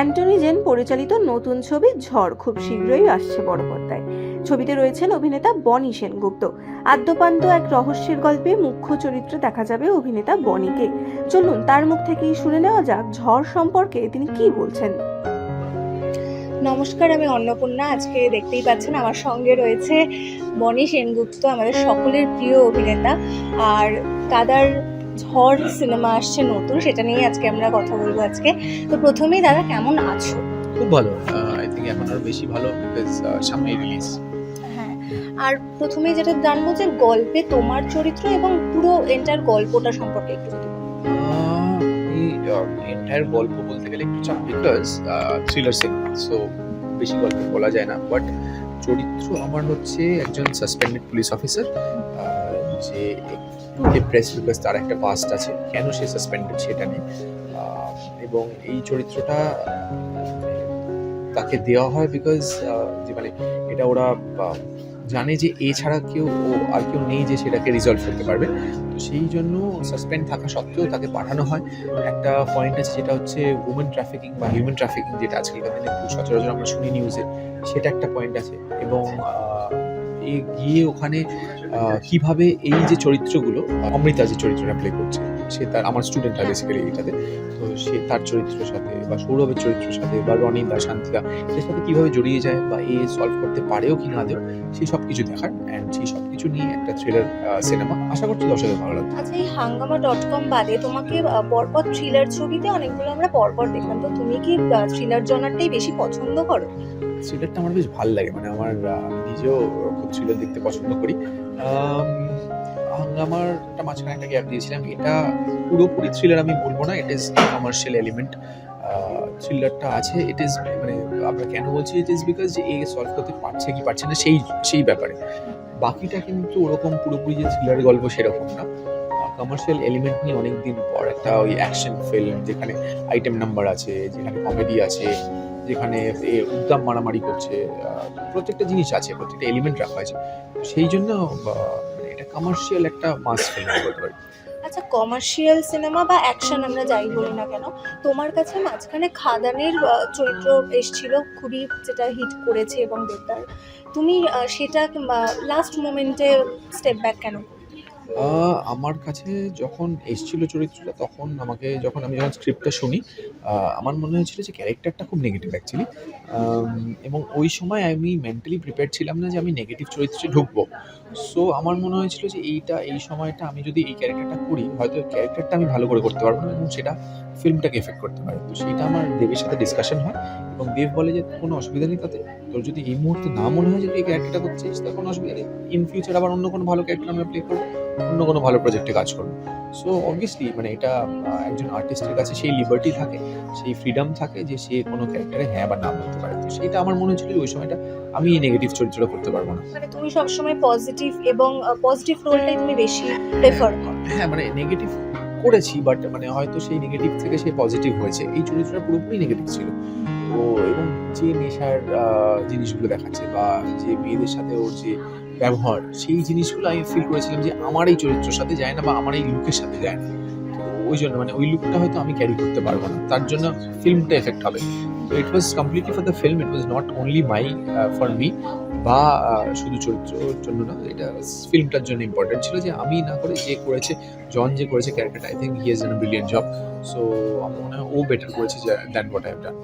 Antony gen পরিচালিত নতুন ছবি ঝড় খুব শীঘ্রই আসছে বড় পর্দায়। ছবিতে রয়েছেন অভিনেতা বনি সেনগুপ্ত। আদ্যপান্ত এক রহস্যের গল্পে মুখ্য চরিত্রে দেখা যাবে অভিনেতা বনিকে। চলুন, তার মুখ থেকেই শুনে নেওয়া যাক ঝড় সম্পর্কে তিনি কি বলছেন। নমস্কার, আমি অন্নপূর্ণা। আজকে দেখতেই পাচ্ছেন আমার সঙ্গে রয়েছে বনি সেনগুপ্ত, আমাদের সকলের প্রিয় অভিনেতা। আর দাদার ঝড় সিনেমা আসছে নতুন সেটা নিয়ে আজকে আমরা কথা বলব আজকে। তো প্রথমেই দাদা কেমন আছো? খুব ভালো। আই থিঙ্ক এখন আরও বেশি ভালো বিকজ সামনে রিলিজ হ্যাঁ আর প্রথমেই যেটা জানব যে গল্পে তোমার চরিত্র এবং পুরো এন্টার গল্পটা সম্পর্কে একটু যদি এন্টায়ার গল্প বলতে গেলে একটু চাপ বিকজ থ্রিলার সিনেমা সো বেশি গল্প বলা যায় না। বাট চরিত্র আমার হচ্ছে একজন সাসপেন্ডেড পুলিশ অফিসার যে একটু ডিপ্রেস বিকজ তার একটা পাস্ট আছে, কেন সে সাসপেন্ডেড সেটা নিয়ে এবং এই চরিত্রটা, তাকে দেওয়া হয় বিকজ যে মানে এটা ওরা জানে যে এছাড়া কেউ ও আর কেউ নেই যে সেটাকে রিজলভ করতে পারবে। তো সেই জন্য সাসপেন্ড থাকা সত্ত্বেও তাকে পাঠানো হয়। একটা পয়েন্ট আছে যেটা হচ্ছে উমেন ট্রাফিকিং বা হিউম্যান ট্রাফিকিং যেটা আজকালকার দিনে খুব সচরাচর আমরা শুনি নিউজে সেটা একটা পয়েন্ট আছে। এবং এ গিয়ে ওখানে কীভাবে এই যে চরিত্রগুলো অমৃতা যে চরিত্রটা প্লে করছে। সে তার আমার স্টুডেন্ট হয় বেসিক্যালি এটাতে। তো সে তার চরিত্রের সাথে বা সৌরভের চরিত্রের সাথে বা রনিদা শান্তিদা এর সাথে কীভাবে জড়িয়ে যায় বা এ সলভ করতে পারেও কি না দেও সেই সব কিছু দেখার অ্যান্ড সেই সব কিছু নিয়ে একটা থ্রিলার সিনেমা আশা করছি দর্শকের ভালো লাগবে। আচ্ছা এই হাঙ্গামা ডট কম বাদে তোমাকে পরপর থ্রিলার ছবিতে অনেকগুলো আমরা পরপর দেখলাম। তো তুমি কি থ্রিলার জনারটাই বেশি পছন্দ করো? থ্রিলারটা আমার বেশ ভালো লাগে। মানে আমার নিজেও খুব থ্রিলার দেখতে পছন্দ করি। আম, হাঙ্গামারটা মাঝখানে একটা গ্যাপ দিয়েছিলাম। এটা পুরোপুরি থ্রিলার আমি বলব না ইট ইজ কমার্শিয়াল এলিমেন্ট থ্রিলারটা আছে। ইট ইজ মানে আমরা কেন বলছি ইট ইজ বিকজ যে এ সলভ করতে পারছে কি পারছে না সেই সেই ব্যাপারে। বাকিটা কিন্তু ওরকম পুরোপুরি যে থ্রিলারের গল্প সেরকম না। কমার্শিয়াল এলিমেন্ট নিয়ে অনেক দিন পর একটা ওই অ্যাকশন ফিল্ম যেখানে আইটেম নাম্বার আছে যেখানে কমেডি আছে যেখানে এ উদ্দাম মারামারি করছে প্রত্যেকটা জিনিস আছে প্রত্যেকটা এলিমেন্ট রাখা আছে। সেই জন্য কমার্শিয়াল একটা মাস পারি আচ্ছা কমার্শিয়াল সিনেমা বা অ্যাকশন আমরা যাই বলি না কেন, তোমার কাছে মাঝখানে খাদানের চরিত্র এসেছিল, খুবই যেটা হিট করেছে এবং দেবদার তুমি সেটা লাস্ট মোমেন্টে স্টেপ ব্যাক কেন করলে? আমার কাছে যখন এসছিল চরিত্রটা, তখন আমাকে যখন আমি যখন স্ক্রিপ্টটা শুনি আমার মনে হয়েছিল যে ক্যারেক্টারটা খুব নেগেটিভ অ্যাকচুয়ালি এবং ওই সময় আমি মেন্টালি প্রিপেয়ার ছিলাম না যে আমি নেগেটিভ চরিত্রে ঢুকবো। সো আমার মনে হয়েছিল যে এইটা, এই সময়টা আমি যদি এই ক্যারেক্টারটা করি, হয়তো ক্যারেক্টারটা আমি ভালো করে করতে পারব না এবং সেটা ফিল্মটাকে এফেক্ট করতে পারে। তো সেটা আমার দেবের সাথে ডিসকাশন হয় এবং দেব বলে যে, কোনো অসুবিধা নেই তাতে। তোর যদি এই মুহূর্তে না মনে হয় যে তুই এই ক্যারেক্টারটা করছিস, তার কোনো অসুবিধা নেই। ইন ফিউচার আবার অন্য কোনো ভালো ক্যারেক্টার আমরা প্লে করব। অন্য কোনো ভালো প্রজেক্টে কাজ করব। সো অবভিয়াসলি মানে এটা একজন আর্টিস্টের কাছে সেই লিবার্টি থাকে সেই ফ্রিডম থাকে যে সে কোনো ক্যারেক্টারে হ্যাঁ বা না বলতে পারে। তো সেটা আমার মনে হচ্ছিল ওই সময়টা আমি এই নেগেটিভ চরিত্রটা করতে পারব না। মানে তুমি সবসময় পজিটিভ এবং পজিটিভ রোলটাই তুমি বেশি প্রেফার করো। হ্যাঁ মানে নেগেটিভ করেছি বাট মানে হয়তো সেই নেগেটিভ থেকে সে পজিটিভ হয়েছে। এই চরিত্রটা পুরোপুরি নেগেটিভ ছিল। তো এবং যে নেশার জিনিসগুলো দেখাচ্ছে বা যে মেয়েদের সাথে ওর যে ব্যবহার, সেই জিনিসগুলো আমি ফিল করেছিলাম যে আমার এই চরিত্রের সাথে যায় না বা আমার এই লুকের সাথে যায় না। ওই জন্য মানে ওই লুকটা হয়তো আমি ক্যারি করতে পারব না। তার জন্য ফিল্মটা এফেক্ট হবে। তো it was completely for the film it was not only my for me বা শুধু চরিত্রের জন্য না, এটা ফিল্মটার জন্য ইম্পর্টেন্ট ছিল যে আমি না করে যে করেছে জন যে করেছে ক্যারেক্টারটা I think he has done brilliant job so আমার মনে হয় ও বেটার করেছে than what I have done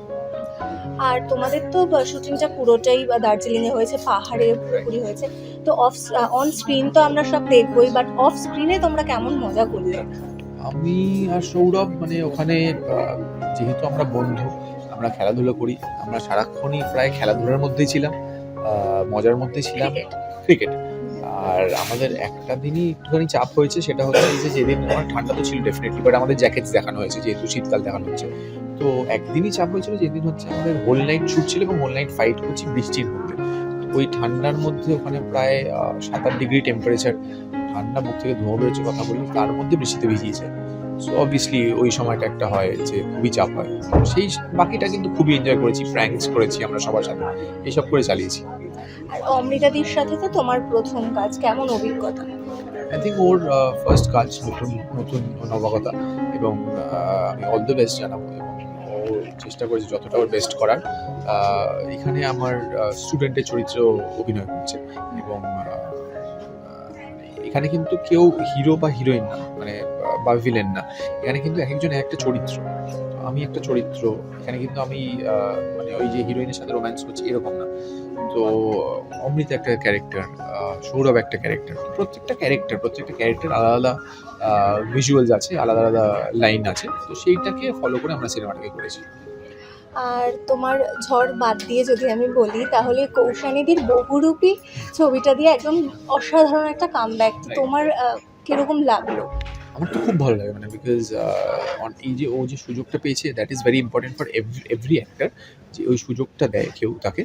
আর তোমাদের তো শুটিংটা পুরোটাই দার্জিলিং এ হয়েছে পাহাড়ে পুরোপুরি হয়েছে। তো অফ অন স্ক্রিন তো আমরা সব দেখবই বাট অফ স্ক্রিনে তোমরা কেমন মজা করলে? আমি আর সৌরভ মানে ওখানে যেহেতু আমরা বন্ধু আমরা খেলাধুলো করি আমরা সারাক্ষণই প্রায় খেলাধুলার মধ্যেই ছিলাম মজার মধ্যে ছিলাম। ক্রিকেট আর আমাদের একটা দিনই একটুখানি চাপ হয়েছে সেটা হচ্ছে যে যেদিন আমার ঠান্ডা তো ছিল ডেফিনেটলি বাট আমাদের জ্যাকেটস দেখানো হয়েছে যেহেতু শীতকাল দেখানো হচ্ছে। তো একদিনই চাপ হয়েছিল যেদিন হচ্ছে আমাদের হোল নাইট শুট ছিল এবং হোল নাইট ফাইট করছি বৃষ্টির মধ্যে। ওই ঠান্ডার মধ্যে ওখানে প্রায় সাত আট ডিগ্রি টেম্পারেচার ঠান্ডা মুখ থেকে ধোঁয়া বেরোচ্ছে কথা বলি তার মধ্যে বৃষ্টিতে ভিজিয়েছে সো অবভিয়াসলি ওই সময়টা একটা হয় যে খুবই চাপ হয়। সেই বাকিটা কিন্তু খুবই এনজয় করেছি প্র্যাঙ্কস করেছি আমরা সবার সাথে এইসব করে চালিয়েছি। আর অমৃতাদির সাথে তো তোমার প্রথম কাজ কেমন অভিজ্ঞতা? আই থিঙ্ক ওর ফার্স্ট কাজ নতুন নতুন নবাগতা এবং আমি অল দ্য বেস্ট জানাব। চেষ্টা করেছি যতটা ওর বেস্ট করার। এখানে আমার স্টুডেন্টের চরিত্র অভিনয় করছে এবং এখানে কিন্তু কেউ হিরো বা হিরোইন না মানে বা ভিলেন না। এখানে কিন্তু এক একজন একটা চরিত্র। আমি একটা চরিত্র, এখানে কিন্তু আমি মানে ওই যে হিরোইনের সাথে রোম্যান্স করছি এরকম না। তো, অমৃত একটা ক্যারেক্টার সৌরভ একটা ক্যারেক্টার প্রত্যেকটা ক্যারেক্টার প্রত্যেকটা ক্যারেক্টার আলাদা আলাদা ভিজুয়ালস আছে, আলাদা আলাদা লাইন আছে। তো সেইটাকে ফলো করে আমরা সিনেমাটাকে করেছি। আর তোমার ঝড় বাদ দিয়ে যদি আমি বলি তাহলে কৌশানীদির বহুরূপী ছবিটা দিয়ে একদম অসাধারণ একটা কাম কামব্যাক তোমার কীরকম লাগল? আমার তো খুব ভালো লাগে মানে বিকজ এই যে ও যে সুযোগটা পেয়েছে that is very important for every actor যে ওই সুযোগটা দেয় কেউ তাকে।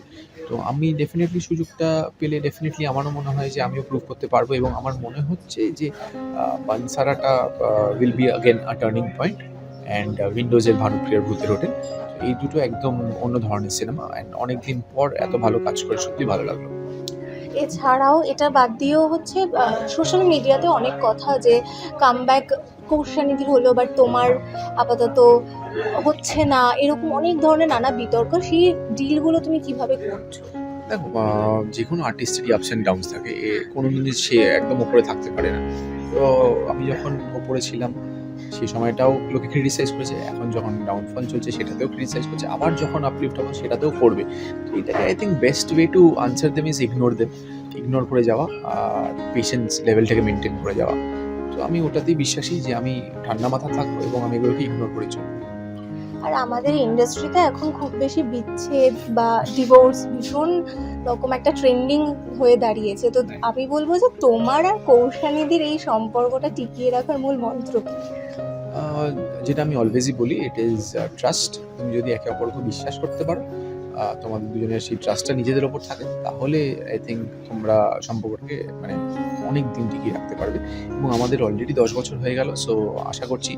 তো আমি ডেফিনেটলি সুযোগটা পেলে ডেফিনেটলি আমারও মনে হয় যে আমিও প্রুভ করতে পারব এবং আমার মনে হচ্ছে যে বানসারাটা will be again a turning point and উইন্ডোজের ভানুপ্রিয়ার ভূতের হোটেল এই দুটো একদম অন্য ধরনের সিনেমা অ্যান্ড অনেকদিন পর এত ভালো কাজ করে সত্যি ভালো লাগল। এছাড়াও এটা বাদ দিয়েও হচ্ছে সোশ্যাল মিডিয়াতে অনেক কথা যে কামব্যাক কৌশানীদির হলো বাট তোমার আপাতত হচ্ছে না এরকম অনেক ধরনের নানা বিতর্ক সেই ডিলগুলো তুমি কীভাবে করছ? দেখো যে কোনো আর্টিস্টেরই আপস অ্যান্ড ডাউনস থাকে কোনো দিনই সে একদম ওপরে থাকতে পারে না। তো আমি যখন ওপরে ছিলাম সেই সময়টাও লোকে ক্রিটিসাইজ করেছে। এখন যখন ডাউনফল চলছে, সেটাতেও ক্রিটিসাইজ করছে। আবার যখন আপলিফ্ট হবে, সেটাতেও করবে। তো এটাকে I think best way to answer them is ignore them ignore করে যাওয়া আর পেশেন্স লেভেলটাকে মেনটেন করে যাওয়া। তো আমি ওটাতেই বিশ্বাসী যে আমি ঠান্ডা মাথা থাকব এবং আমি এগুলোকে ইগনোর করে চলবো। আর আমাদের ইন্ডাস্ট্রিতে এখন খুব বেশি বিচ্ছেদ বা ডিভোর্স ভীষণ রকম একটা ট্রেন্ডিং হয়ে দাঁড়িয়েছে। তো আমি বলব যে তোমার আর কৌশানীদের এই সম্পর্কটা টিকিয়ে রাখার মূল মন্ত্র কি? যেটা আমি অলওয়েজই বলি ইট ইজ ট্রাস্ট তুমি যদি একে অপরকে বিশ্বাস করতে পারো তোমাদের দুজনের সেই ট্রাস্টটা নিজেদের ওপর থাকে, তাহলে আই থিঙ্ক তোমরা সম্পর্কটাকে মানে অনেক দিন টিকিয়ে রাখতে পারবে। এবং আমাদের অলরেডি দশ বছর হয়ে গেল সো আশা করছি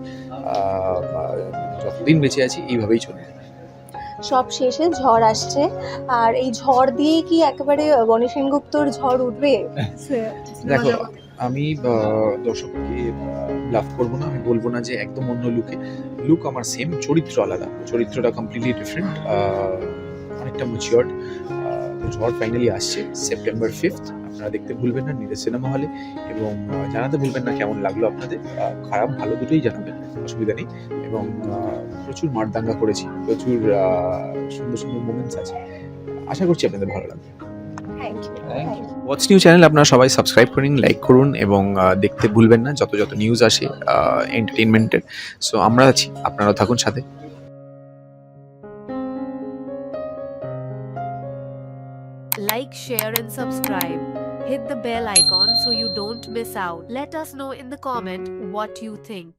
যতদিন বেঁচে আছি এইভাবেই চলবে। সব শেষে ঝড় আসছে আর এই ঝড় দিয়ে কি একেবারে বনি সেনগুপ্তর ঝড় উঠবে? দেখো আমি দর্শককে লাভ করব না আমি বলব না যে একদম অন্য লুকে লুক আমার সেম চরিত্র আলাদা। চরিত্রটা কমপ্লিটলি ডিফারেন্ট অনেকটা ম্যাচিওর্ড ঝড় ফাইনালি আসছে সেপ্টেম্বর ফিফথ আপনারা দেখতে ভুলবেন না নিজের সিনেমা হলে এবং জানাতে ভুলবেন না কেমন লাগল আপনাদের। খারাপ ভালো দুটোই জানাবেন অসুবিধা নেই। এবং আহ, প্রচুর মারদাঙ্গা করেছি প্রচুর সুন্দর সুন্দর মোমেন্টস আছে। আশা করছি আপনাদের ভালো লাগবে। ওয়াটস নিউ চ্যানেল আপনারা সবাই সাবস্ক্রাইব করুন লাইক করুন এবং দেখতে ভুলবেন না যত যত নিউজ আসে এন্টারটেনমেন্টের সো আমরা আছি আপনারাও থাকুন সাথে। Like, share, and subscribe. Hit the bell icon so you don't miss out. Let us know in the comment what you think.